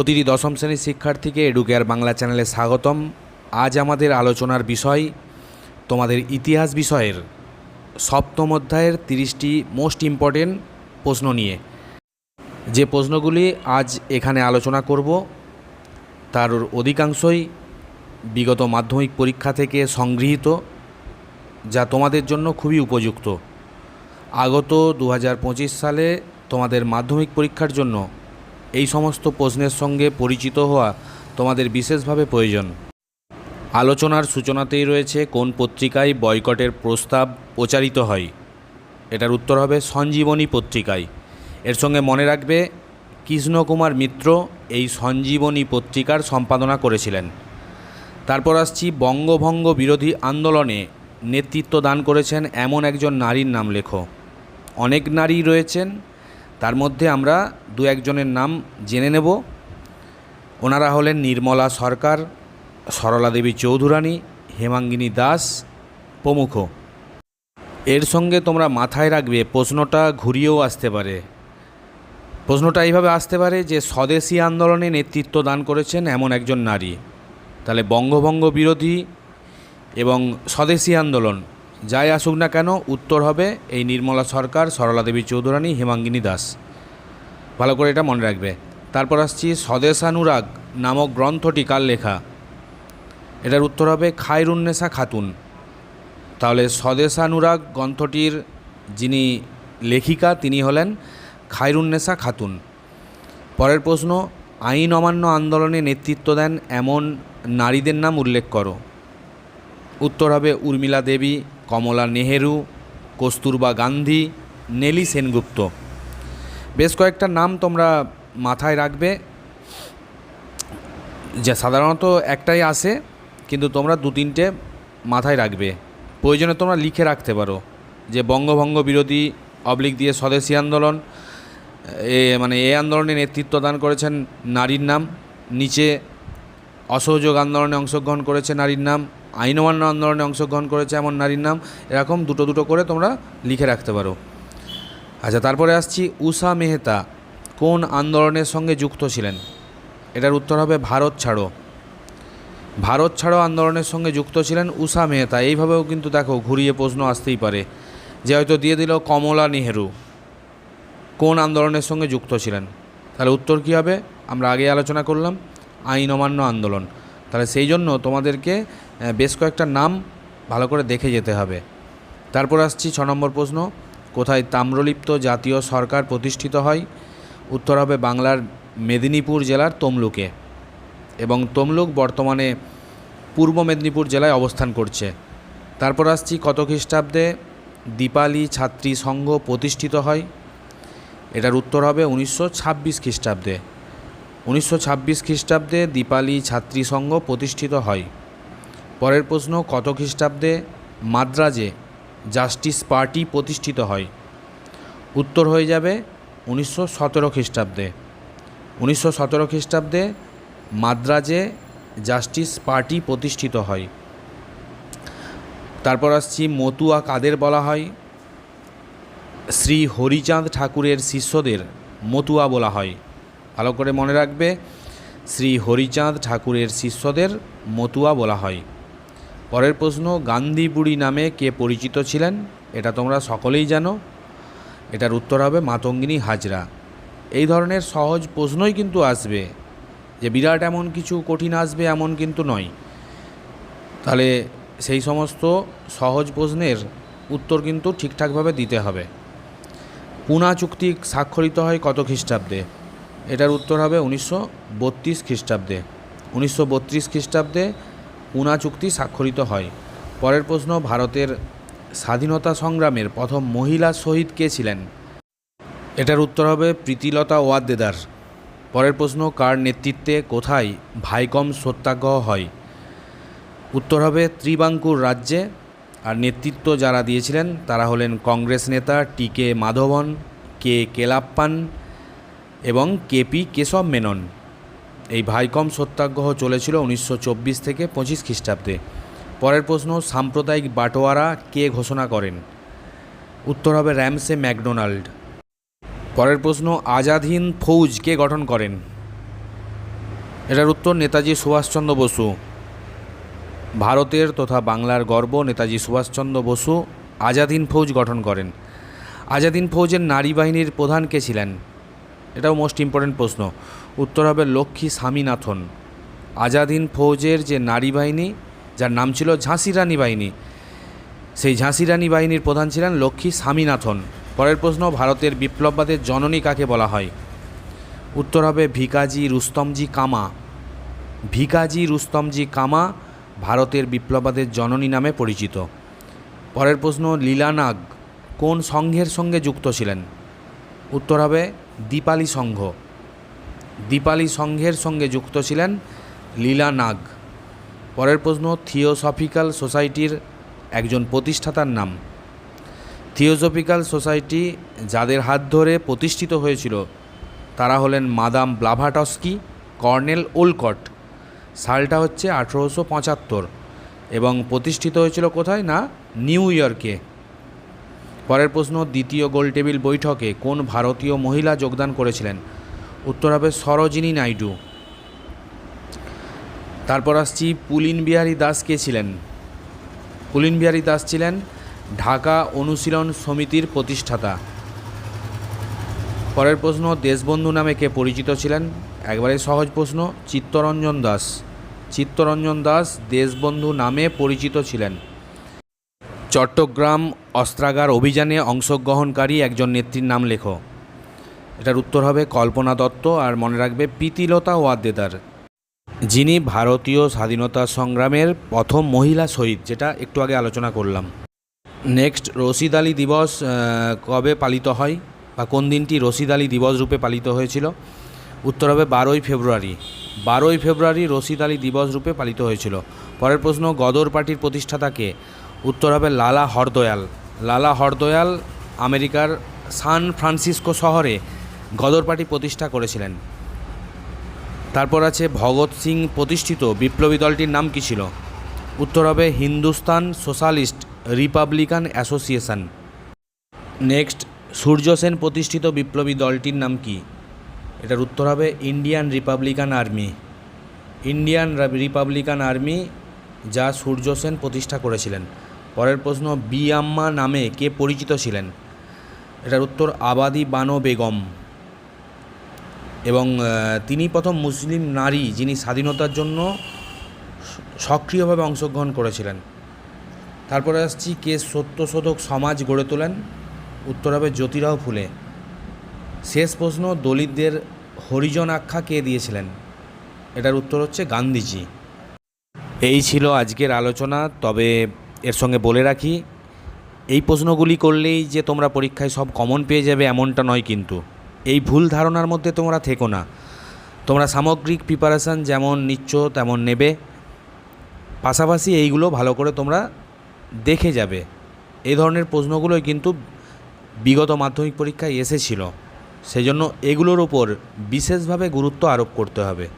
প্রতিটি দশম শ্রেণির শিক্ষার্থীকে এডুকেয়ার বাংলা চ্যানেলে স্বাগতম। আজ আমাদের আলোচনার বিষয়, তোমাদের ইতিহাস বিষয়ের সপ্তম অধ্যায়ের তিরিশটি মোস্ট ইম্পর্টেন্ট প্রশ্ন নিয়ে। যে প্রশ্নগুলি আজ এখানে আলোচনা করব, তার অধিকাংশই বিগত মাধ্যমিক পরীক্ষা থেকে সংগৃহীত, যা তোমাদের জন্য খুবই উপযুক্ত। আগত দু হাজার পঁচিশ সালে তোমাদের মাধ্যমিক পরীক্ষার জন্য এই সমস্ত প্রশ্নের সঙ্গে পরিচিত হওয়া তোমাদের বিশেষভাবে প্রয়োজন। আলোচনার সূচনাতেই রয়েছে কোন পত্রিকায় বয়কটের প্রস্তাব প্রচারিত হয়। এটার উত্তর হবে সঞ্জীবনী পত্রিকায়। এর সঙ্গে মনে রাখবে, কৃষ্ণকুমার মিত্র এই সঞ্জীবনী পত্রিকার সম্পাদনা করেছিলেন। তারপর আসছি বঙ্গভঙ্গ বিরোধী আন্দোলনে নেতৃত্ব দান করেছেন এমন একজন নারীর নাম লেখো। অনেক নারী রয়েছেন তার মধ্যে আমরা দু একজনের নাম জেনে নেব। ওনারা হলেন নির্মলা সরকার, সরলা দেবী চৌধুরানী, হেমাঙ্গিনী দাস, প্রমুখ। এর সঙ্গে তোমরা মাথায় রাখবে, প্রশ্নটা ঘুরিয়েও আসতে পারে। প্রশ্নটা এইভাবে আসতে পারে যে স্বদেশী আন্দোলনে নেতৃত্ব দান করেছেন এমন একজন নারী। তাহলে বঙ্গভঙ্গ বিরোধী এবং স্বদেশী আন্দোলন। যাই আসুক না কেন, উত্তর হবে এই নির্মলা সরকার, সরলা দেবী চৌধুরানী, হেমাঙ্গিনী দাস। ভালো করে এটা মনে রাখবে। তারপর আসছি স্বদেশানুরাগ নামক গ্রন্থটি কার লেখা? এটার উত্তর হবে খায়রুন্নেসা খাতুন। তাহলে স্বদেশানুরাগ গ্রন্থটির যিনি লেখিকা, তিনি হলেন খায়রুন্নেসা খাতুন। পরের প্রশ্ন, আইন অমান্য আন্দোলনে নেতৃত্ব দেন এমন নারীদের নাম উল্লেখ করো। উত্তর হবে উর্মিলা দেবী, কমলা নেহেরু, কস্তুরবা গান্ধী, নেলি সেনগুপ্ত। বেশ কয়েকটা নাম তোমরা মাথায় রাখবে। যে সাধারণত একটাই আসে কিন্তু তোমরা দু তিনটে মাথায় রাখবে। প্রয়োজনে তোমরা লিখে রাখতে পারো যে বঙ্গভঙ্গ বিরোধী অবলিক দিয়ে স্বদেশী আন্দোলন, এ মানে এ আন্দোলনে নেতৃত্ব দান করেছেন নারীর নাম, নিচে অসহযোগ আন্দোলনে অংশগ্রহণ করেছে নারীর নাম আইন অমান্য আন্দোলনে অংশগ্রহণ করেছে এমন নারীর নাম, এরকম দুটো দুটো করে তোমরা লিখে রাখতে পারো। আচ্ছা তারপরে আসছি উষা মেহতা, কোন আন্দোলনের সঙ্গে যুক্ত ছিলেন? এটার উত্তর হবে ভারত ছাড়ো। ভারত ছাড়ো আন্দোলনের সঙ্গে যুক্ত ছিলেন উষা মেহতা, এইভাবেও কিন্তু দেখো ঘুরিয়ে প্রশ্ন আসতেই পারে, যে হয়তো দিয়ে দিল কমলা নেহেরু। কোন আন্দোলনের সঙ্গে যুক্ত ছিলেন? তাহলে উত্তর কী হবে? আমরা আগে আলোচনা করলাম। আইন অমান্য আন্দোলন। তাহলে সেই জন্য তোমাদেরকে বেশ কয়েকটা নাম ভালো করে দেখে যেতে হবে। তারপর আসছি ছ নম্বর প্রশ্ন, কোথায় তাম্রলিপ্ত জাতীয় সরকার প্রতিষ্ঠিত হয়? উত্তর হবে বাংলার মেদিনীপুর জেলার তমলুকে। এবং তমলুক বর্তমানে পূর্ব মেদিনীপুর জেলায় অবস্থান করছে। তারপর আসছি কত খ্রিস্টাব্দে দীপালি ছাত্রী সংঘ প্রতিষ্ঠিত হয়? এটার উত্তর হবে উনিশশো ছাব্বিশ খ্রিস্টাব্দে। উনিশশো ছাব্বিশ খ্রিস্টাব্দে দীপালি ছাত্রী সংঘ প্রতিষ্ঠিত হয়। পরের প্রশ্ন, কত খ্রিস্টাব্দে মাদ্রাজে জাস্টিস পার্টি প্রতিষ্ঠিত হয়? উত্তর হয়ে যাবে উনিশশো সতেরো খ্রিস্টাব্দে। উনিশশো সতেরো খ্রিস্টাব্দে মাদ্রাজে জাস্টিস পার্টি প্রতিষ্ঠিত হয়। তারপর আসছি, মতুয়া কাদের বলা হয়? শ্রী হরিচাঁদ ঠাকুরের শিষ্যদের মতুয়া বলা হয়। ভালো করে মনে রাখবে। শ্রী হরিচাঁদ ঠাকুরের শিষ্যদের মতুয়া বলা হয়। পরের প্রশ্ন, গান্ধী বুড়ি নামে কে পরিচিত ছিলেন? এটা তোমরা সকলেই জানো। এটার উত্তর হবে মাতঙ্গিনী হাজরা। এই ধরনের সহজ প্রশ্নই কিন্তু আসবে যে বিরাট এমন কিছু কঠিন আসবে এমন কিন্তু নয়। তাহলে সেই সমস্ত সহজ প্রশ্নের উত্তর কিন্তু ঠিকঠাকভাবে দিতে হবে। পুনা চুক্তি স্বাক্ষরিত হয় কত খ্রিস্টাব্দে? এটার উত্তর হবে উনিশশো বত্রিশ খ্রিস্টাব্দে। উনিশশো বত্রিশ খ্রিস্টাব্দে পুনা চুক্তি স্বাক্ষরিত হয়। পরের প্রশ্ন, ভারতের স্বাধীনতা সংগ্রামের প্রথম মহিলা শহীদ কে ছিলেন? এটার উত্তর হবে প্রীতিলতা ওয়াদ্দেদার। পরের প্রশ্ন, কার নেতৃত্বে কোথায় ভাইকম সত্যাগ্রহ হয়? উত্তর হবে ত্রিবাঙ্কুর রাজ্যে। আর নেতৃত্ব যারা দিয়েছিলেন, তারা হলেন কংগ্রেস নেতা টি কে মাধবন, কে কেলাপ্পান এবং কেপি কেশব মেনন। এই ভাইকম সত্যাগ্রহ চলেছিল উনিশশো চব্বিশ থেকে পঁচিশ খ্রিস্টাব্দে। পরের প্রশ্ন, সাম্প্রদায়িক বাটোয়ারা কে ঘোষণা করেন? উত্তর হবে র্যামসে ম্যাকডোনাল্ড। পরের প্রশ্ন, আজাদ হিন্দ ফৌজ কে গঠন করেন? এটার উত্তর নেতাজি সুভাষচন্দ্র বসু। ভারতের তথা বাংলার গর্ব নেতাজি সুভাষচন্দ্র বসু আজাদিন ফৌজ গঠন করেন। আজাদিন ফৌজের নারী বাহিনীর প্রধান কে ছিলেন? এটাও মোস্ট ইম্পর্ট্যান্ট প্রশ্ন। উত্তর হবে লক্ষ্মী স্বামীনাথন। আজাদিন ফৌজের যে নারী বাহিনী, যার নাম ছিল ঝাঁসি রানী বাহিনী, সেই ঝাঁসি রানী বাহিনীর প্রধান ছিলেন লক্ষ্মী স্বামীনাথন। পরের প্রশ্ন, ভারতের বিপ্লববাদের জননী কাকে বলা হয়? উত্তর হবে ভিকাজি রুস্তমজি কামা। ভিকাজি রুস্তমজি কামা ভারতের বিপ্লববাদের জননী নামে পরিচিত। পরের প্রশ্ন লীলানাগ কোন সংঘের সঙ্গে যুক্ত ছিলেন? উত্তর হবে দীপালি সংঘ। দীপালি সংঘের সঙ্গে যুক্ত ছিলেন লীলা নাগ। পরের প্রশ্ন, থিওসফিক্যাল সোসাইটির একজন প্রতিষ্ঠাতার নাম। থিওসফিক্যাল সোসাইটি যাদের হাত ধরে প্রতিষ্ঠিত হয়েছিল, তারা হলেন মাদাম ব্লাভাটস্কি, কর্নেল ওলকট সালটা হচ্ছে আঠেরোশো পঁচাত্তর এবং প্রতিষ্ঠিত হয়েছিল কোথায় না? নিউ ইয়র্কে। পরের প্রশ্ন, দ্বিতীয় গোলটেবিল বৈঠকে কোন ভারতীয় মহিলা যোগদান করেছিলেন? উত্তর হবে সরোজিনী নাইডু। তারপর আসছি, পুলিন বিহারী দাস কে ছিলেন? পুলিন বিহারী দাস ছিলেন ঢাকা অনুশীলন সমিতির প্রতিষ্ঠাতা। পরের প্রশ্ন, দেশবন্ধু নামে কে পরিচিত ছিলেন? একবারে সহজ প্রশ্ন, চিত্তরঞ্জন দাস। চিত্তরঞ্জন দাস দেশবন্ধু নামে পরিচিত ছিলেন। চট্টগ্রাম অস্ত্রাগার অভিযানে অংশগ্রহণকারী একজন নেত্রীর নাম লেখো। এটার উত্তর হবে কল্পনা দত্ত আর মনে রাখবে প্রীতিলতা ওয়াদ্দেদার। যিনি ভারতীয় স্বাধীনতা সংগ্রামের প্রথম মহিলা শহীদ, যেটা একটু আগে আলোচনা করলাম। নেক্সট, রশিদ আলী দিবস কবে পালিত হয় বা কোন দিনটি রশিদ আলী দিবস রূপে পালিত হয়েছিল? উত্তর হবে বারোই ফেব্রুয়ারি। বারোই ফেব্রুয়ারি রশিদ আলী দিবস রূপে পালিত হয়েছিল। পরের প্রশ্ন, গদর পার্টির প্রতিষ্ঠাতাকে উত্তর হবে লালা হরদয়াল। লালা হরদয়াল আমেরিকার সান ফ্রান্সিসকো শহরে গদর পার্টি প্রতিষ্ঠা করেছিলেন। তারপর আছে ভগৎ সিং প্রতিষ্ঠিত বিপ্লবী দলটির নাম কী ছিল? উত্তর হবে Hindustan socialist republican association. Next Surya Sen প্রতিষ্ঠিত বিপ্লবী দলটির নাম কি? এটার উত্তর হবে Indian republican army. Indian republican army যা সূর্য সেন প্রতিষ্ঠা করেছিলেন। পরের প্রশ্ন, বি আম্মা নামে কে পরিচিত ছিলেন? এটার উত্তর, আবাদি বানো বেগম। এবং তিনি প্রথম মুসলিম নারী যিনি স্বাধীনতার জন্য সক্রিয়ভাবে অংশগ্রহণ করেছিলেন। তারপরে আসছি, কে সত্যশোধক সমাজ গড়ে তোলেন? উত্তর হবে জ্যোতিরাও ফুলে। শেষ প্রশ্ন, দলিতদের হরিজন আখ্যা কে দিয়েছিলেন? এটার উত্তর হচ্ছে গান্ধীজি। এই ছিল আজকের আলোচনা, তবে এর সঙ্গে বলে রাখি, এই প্রশ্নগুলি করলেই যে তোমরা পরীক্ষায় সব কমন পেয়ে যাবে এমনটা নয় কিন্তু। এই ভুল ধারণার মধ্যে তোমরা থেকো না। তোমরা সামগ্রিক প্রিপারেশান যেমন নিচ্ছ তেমন নেবে। পাশাপাশি এইগুলো ভালো করে তোমরা দেখে যাবে। এই ধরনের প্রশ্নগুলোই কিন্তু বিগত মাধ্যমিক পরীক্ষায় এসেছিল। সেজন্য এগুলোর ওপর বিশেষভাবে গুরুত্ব আরোপ করতে হবে।